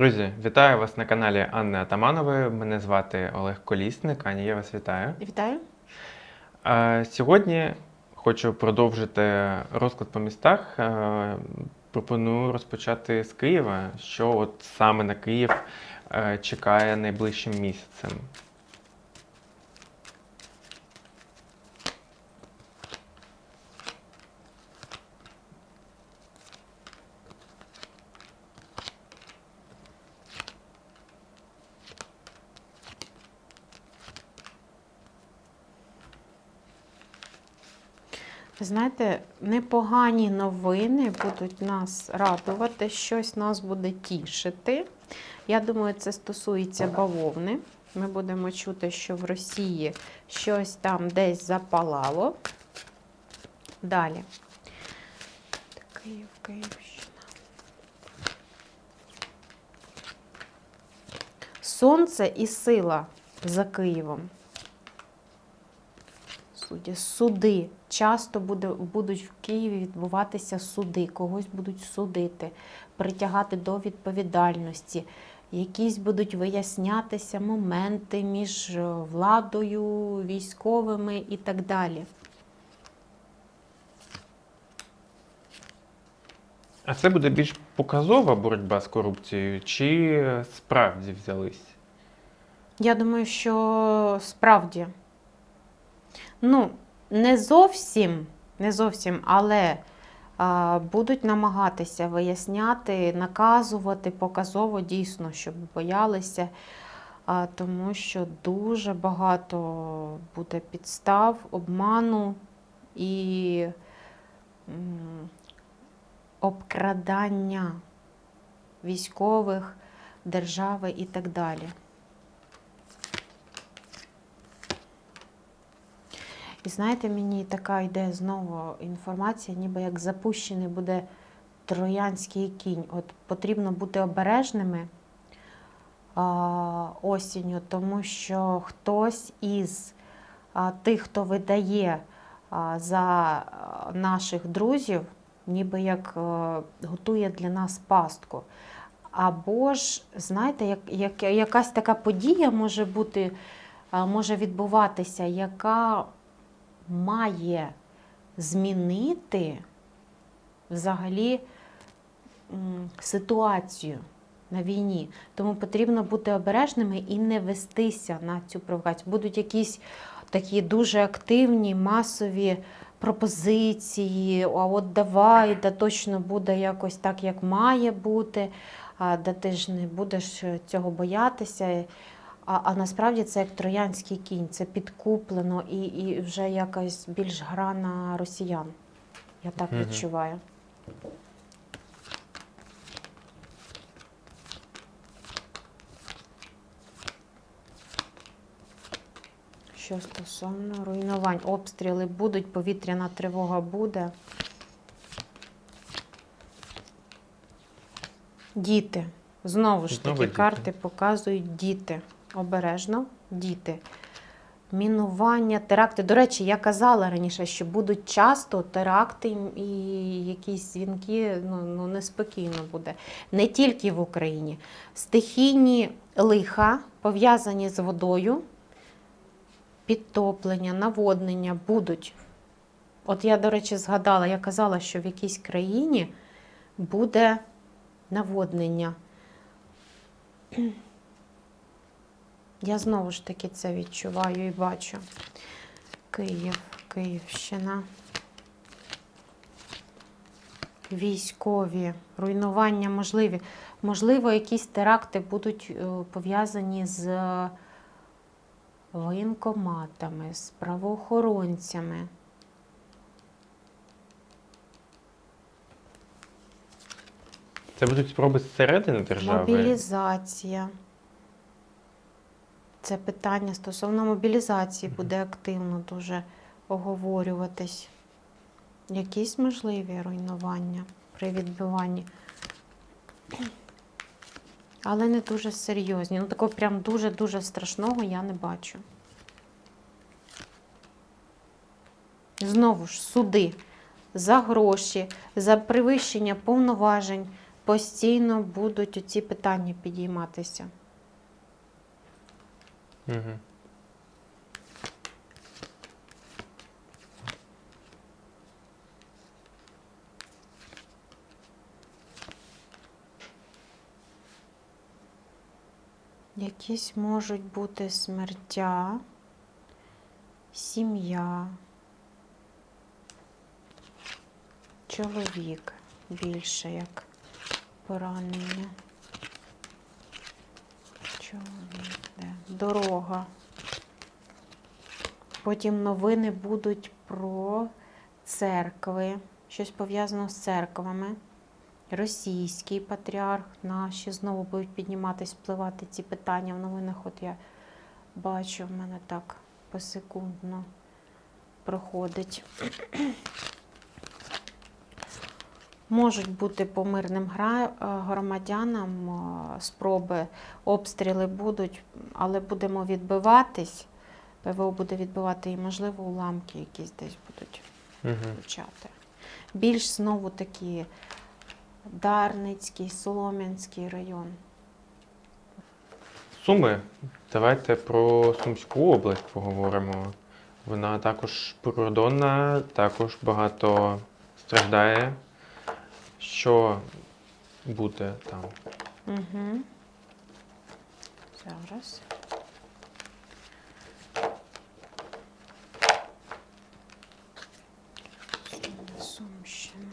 Друзі, вітаю вас на каналі Анни Атаманової. Мене звати Олег Колісник. Ані, я вас вітаю. Вітаю. Сьогодні хочу продовжити розклад по містах. Пропоную розпочати з Києва, що от саме на Київ чекає найближчим місяцем. Знаєте, непогані новини будуть нас радувати, щось нас буде тішити. Я думаю, це стосується бавовни. Ми будемо чути, що в Росії щось там десь запалало. Далі. Київ, Київщина. Сонце і сила за Києвом. Судді, суди. Часто буде, будуть в Києві відбуватися суди, когось будуть судити, притягати до відповідальності. Якісь будуть вияснятися моменти між е, владою, військовими і так далі. А це буде більш показова боротьба з корупцією, чи справді взялись? Я думаю, що справді. Ну, не зовсім, не зовсім, але а, будуть намагатися виясняти, наказувати показово дійсно, щоб боялися, а, тому що дуже багато буде підстав, обману і м, обкрадання військових, держави і так далі. І знаєте, мені така йде знову інформація, ніби як запущений буде троянський кінь. От потрібно бути обережними а, осінню, тому що хтось із а, тих, хто видає а, за наших друзів, ніби як е, готує для нас пастку. Або ж, знаєте, як, як, якась така подія може бути, а, може відбуватися, яка має змінити взагалі ситуацію на війні. Тому потрібно бути обережними і не вестися на цю провокацію. Будуть якісь такі дуже активні, масові пропозиції, а от давай, да точно буде якось так, як має бути, да ти ж не будеш цього боятися. А, а насправді це як троянський кінь, це підкуплено і, і вже якась більш гра на росіян. Я так Мгм. відчуваю. Що стосовно руйнувань, обстріли будуть, повітряна тривога буде. Діти. Знову ж Знову таки, діти. карти показують діти. Обережно, діти. Мінування, теракти. До речі, я казала раніше, що будуть часто теракти і якісь дзвінки, ну, ну неспокійно буде. Не тільки в Україні. Стихійні лиха пов'язані з водою, підтоплення, наводнення будуть. От я, до речі, згадала, я казала, що в якійсь країні буде наводнення. Я знову ж таки це відчуваю і бачу. Київ, Київщина. Військові, руйнування можливі. Можливо, якісь теракти будуть е, пов'язані з воєнкоматами, з правоохоронцями. Це будуть спроби зсередини держави? Мобілізація. Це питання стосовно мобілізації буде активно дуже оговорюватись. Якісь можливі руйнування при відбиванні. Але не дуже серйозні. Ну, такого прям дуже-дуже страшного я не бачу. Знову ж, суди за гроші, за перевищення повноважень постійно будуть оці питання підійматися. Угу. Якісь можуть бути смертя, сім'я, чоловік більше як поранення. Чоловік? Дорога. Потім новини будуть про церкви, щось пов'язано з церквами. Російський патріарх, наші знову будуть підніматись, впливати ці питання в новинах. От я бачу, в мене так посекундно проходить. Можуть бути по мирним е, громадянам е, спроби, обстріли будуть, але будемо відбиватись. ПВО буде відбивати і, можливо, уламки якісь десь будуть Угу. включати. Більш знову такі Дарницький, Солом'янський район. Суми. Давайте про Сумську область поговоримо. Вона також прикордонна, також багато страждає. Що буде там? Угу. Зараз. Сумщина.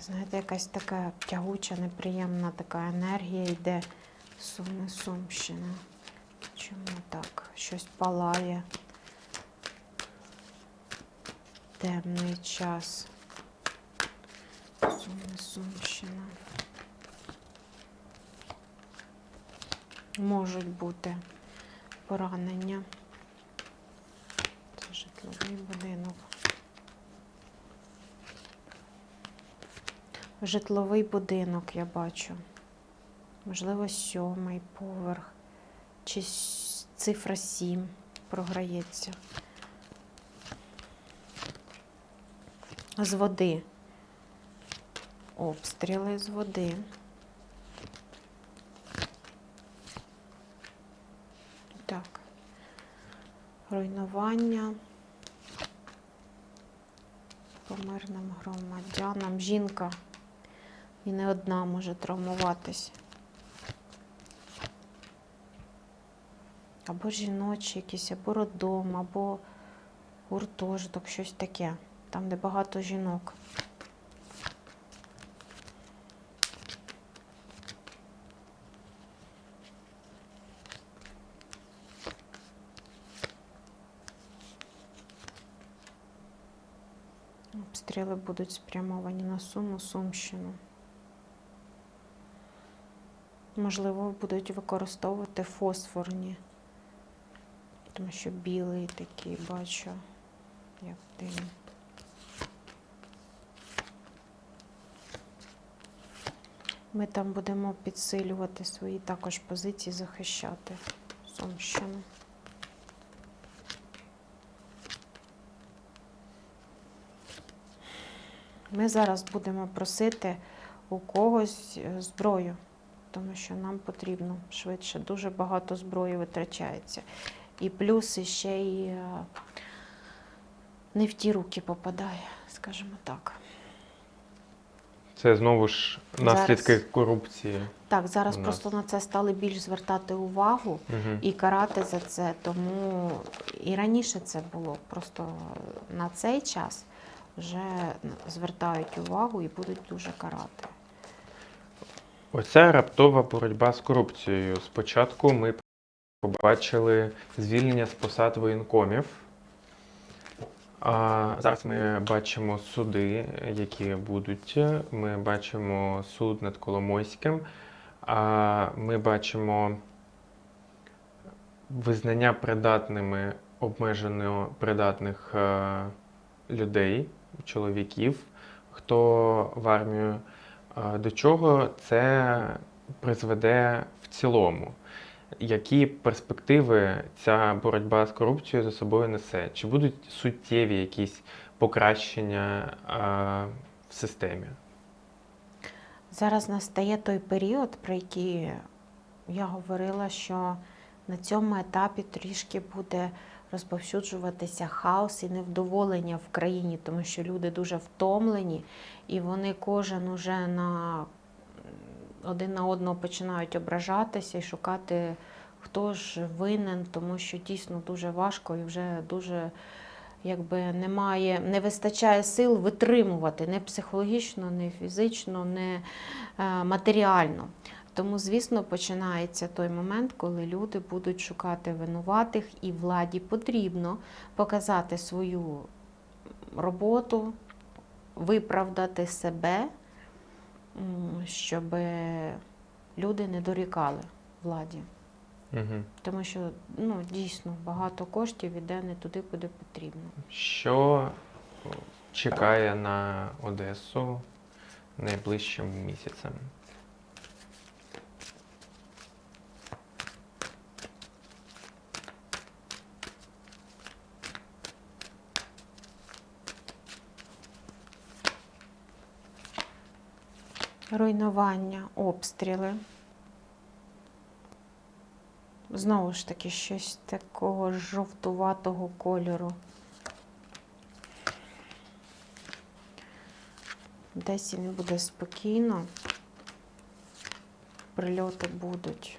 Знаєте, якась така тягуча, неприємна така енергія йде. Суми, Сумщина. Чому так? Щось палає. Темний час. Суми, Сумщина. Можуть бути поранення. Це житловий будинок. Житловий будинок я бачу. Можливо, сьомий поверх. Чи цифра сім програється. З води. Обстріли з води. Так. Руйнування. По мирним громадянам. Жінка. І не одна може травмуватись. Або жіночий якийсь, або роддом, або гуртожиток, щось таке. Там, де багато жінок. Обстріли будуть спрямовані на Суму, Сумщину. Можливо, будуть використовувати фосфорні, тому що білий такий бачу, як дим. Ми там будемо підсилювати свої також позиції, захищати Сумщину. Ми зараз будемо просити у когось е, зброю, тому що нам потрібно швидше. Дуже багато зброї витрачається. І плюс ще й е, не в ті руки попадає, скажімо так. Це знову ж наслідки Зараз. корупції. Так, зараз просто на це стали більш звертати увагу Угу. і карати за це. Тому і раніше це було. Просто на цей час вже звертають увагу і будуть дуже карати. Оця раптова боротьба з корупцією. Спочатку ми побачили звільнення з посад воєнкомів. А зараз ми бачимо суди, які будуть. Ми бачимо суд над Коломойським. А ми бачимо визнання придатними обмежено придатних е, людей, чоловіків, хто в армію. До чого це призведе в цілому? Які перспективи ця боротьба з корупцією за собою несе? Чи будуть суттєві якісь покращення а, в системі? Зараз настає той період, про який я говорила, що на цьому етапі трішки буде розповсюджуватися хаос і невдоволення в країні, тому що люди дуже втомлені, і вони кожен уже на один на одного починають ображатися і шукати, хто ж винен, тому що дійсно дуже важко і вже дуже якби немає, не вистачає сил витримувати не психологічно, не фізично, не е, матеріально. Тому, звісно, починається той момент, коли люди будуть шукати винуватих, і владі потрібно показати свою роботу, виправдати себе, щоб люди не дорікали владі. Угу. Тому що ну, дійсно багато коштів іде не туди, куди потрібно. Що чекає на Одесу найближчим місяцем? Руйнування, обстріли. Знову ж таки, щось такого жовтуватого кольору. Десь і не буде спокійно. Прильоти будуть.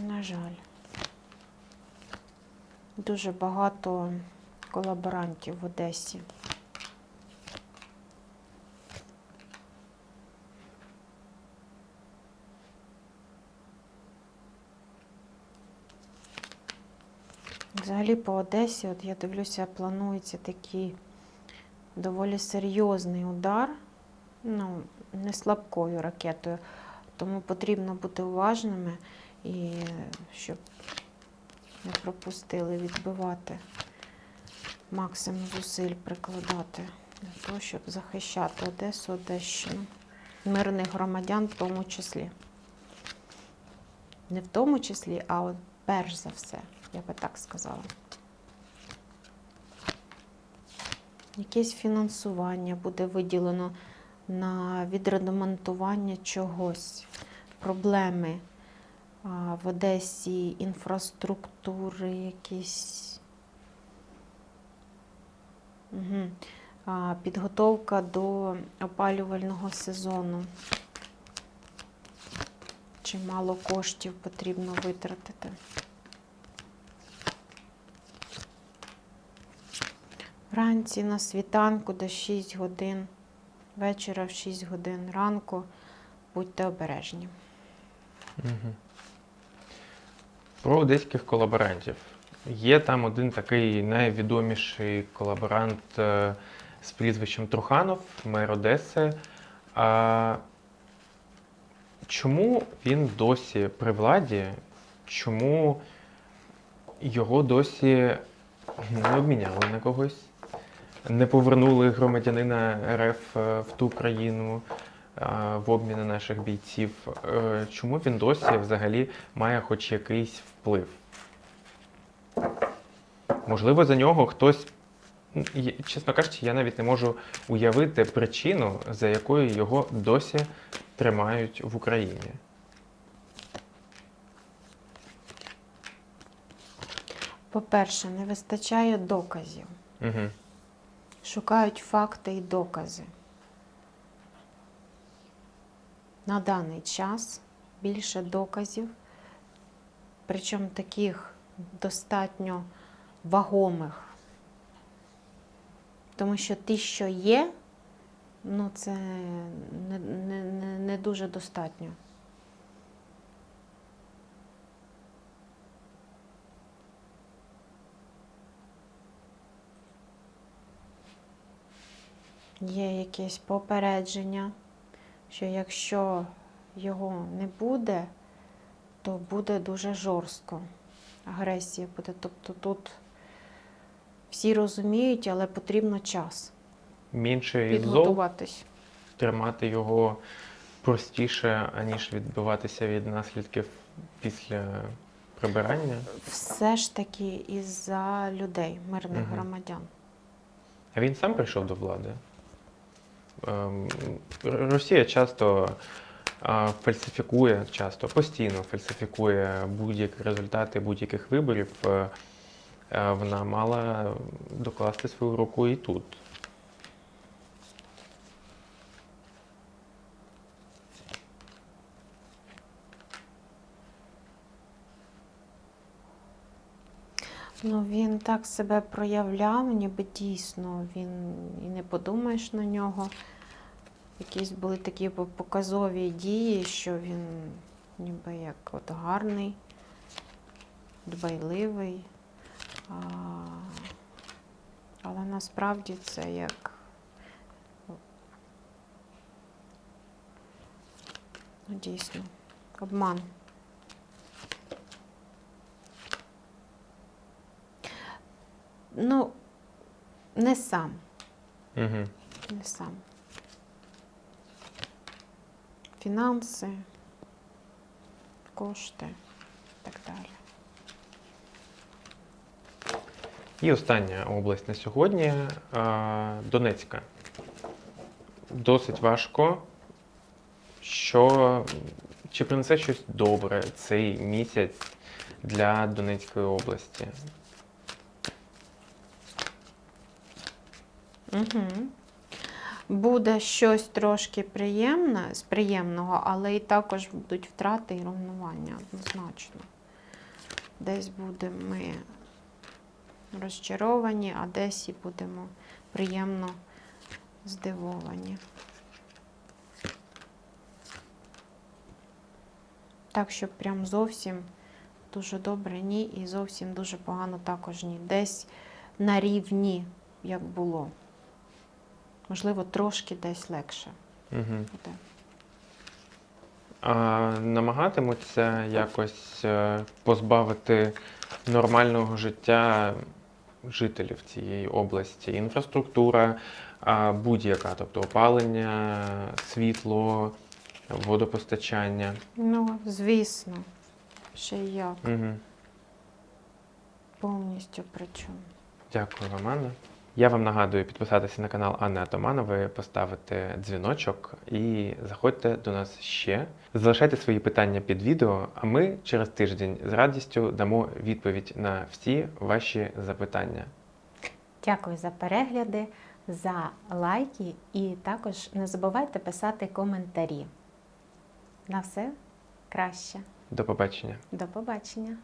На жаль. Дуже багато колаборантів в Одесі. Взагалі по Одесі, от я дивлюся, планується такий доволі серйозний удар, ну, не слабкою ракетою. Тому потрібно бути уважними і щоб не пропустили відбивати, максимум зусиль прикладати для того, щоб захищати Одесу, Одещину, мирних громадян в тому числі. Не в тому числі, а от перш за все, я би так сказала. Якесь фінансування буде виділено на відремонтування чогось, проблеми в Одесі, інфраструктури якісь. Угу. Підготовка до опалювального сезону. Чимало коштів потрібно витратити. Вранці на світанку до 6 годин, вечора в 6 годин ранку. Будьте обережні. Угу. Про одеських колаборантів. Є там один такий найвідоміший колаборант е, з прізвищем Труханов, мер Одеси. А чому він досі при владі? Чому його досі не обміняли на когось? Не повернули громадянина РФ е, в ту країну в обмін на наших бійців? Е, Чому він досі взагалі має хоч якийсь вплив? Можливо, за нього хтось. Чесно кажучи, я навіть не можу уявити причину, за якою його досі тримають в Україні. По-перше, не вистачає доказів. Угу. Шукають факти і докази. На даний час більше доказів, причому таких достатньо вагомих. Тому що ті, що є, ну це не, не, не, дуже достатньо. Є якесь попередження, що якщо його не буде, то буде дуже жорстко. Агресія буде. Тобто тут всі розуміють, але потрібно час Менше із зол тримати його простіше, аніж відбиватися від наслідків після прибирання. Все ж таки із-за людей, мирних Мгм. громадян. А він сам прийшов до влади. Ем, Росія часто фальсифікує, часто постійно фальсифікує будь-які результати будь-яких виборів. Е, е, Вона мала докласти свою руку і тут. Ну, він так себе проявляв, ніби дійсно він і не подумаєш на нього. Якісь були такі показові дії, що він ніби як от гарний, дбайливий. А, але насправді це як. Ну, дійсно, обман. Ну, не сам, Угу. не сам. Фінанси, кошти і так далі. І остання область на сьогодні Донецька. Досить важко. Що чи принесе щось добре цей місяць для Донецької області? Угу. Буде щось трошки приємне, з приємного, але і також будуть втрати і руйнування однозначно. Десь будемо ми розчаровані, а десь і будемо приємно здивовані. Так, що прям зовсім дуже добре ні, і зовсім дуже погано також ні. Десь на рівні, як було. Можливо, трошки десь легше Угу. буде. А намагатимуться якось е, позбавити нормального життя жителів цієї області. Інфраструктура будь-яка, тобто опалення, світло, водопостачання. Ну, звісно, ще й як. Угу. Повністю причому. Дякую вам, Анна. Я вам нагадую підписатися на канал Анни Атаманової, поставити дзвіночок і заходьте до нас ще. Залишайте свої питання під відео, а ми через тиждень з радістю дамо відповідь на всі ваші запитання. Дякую за перегляди, за лайки і також не забувайте писати коментарі. На все краще. До побачення. До побачення!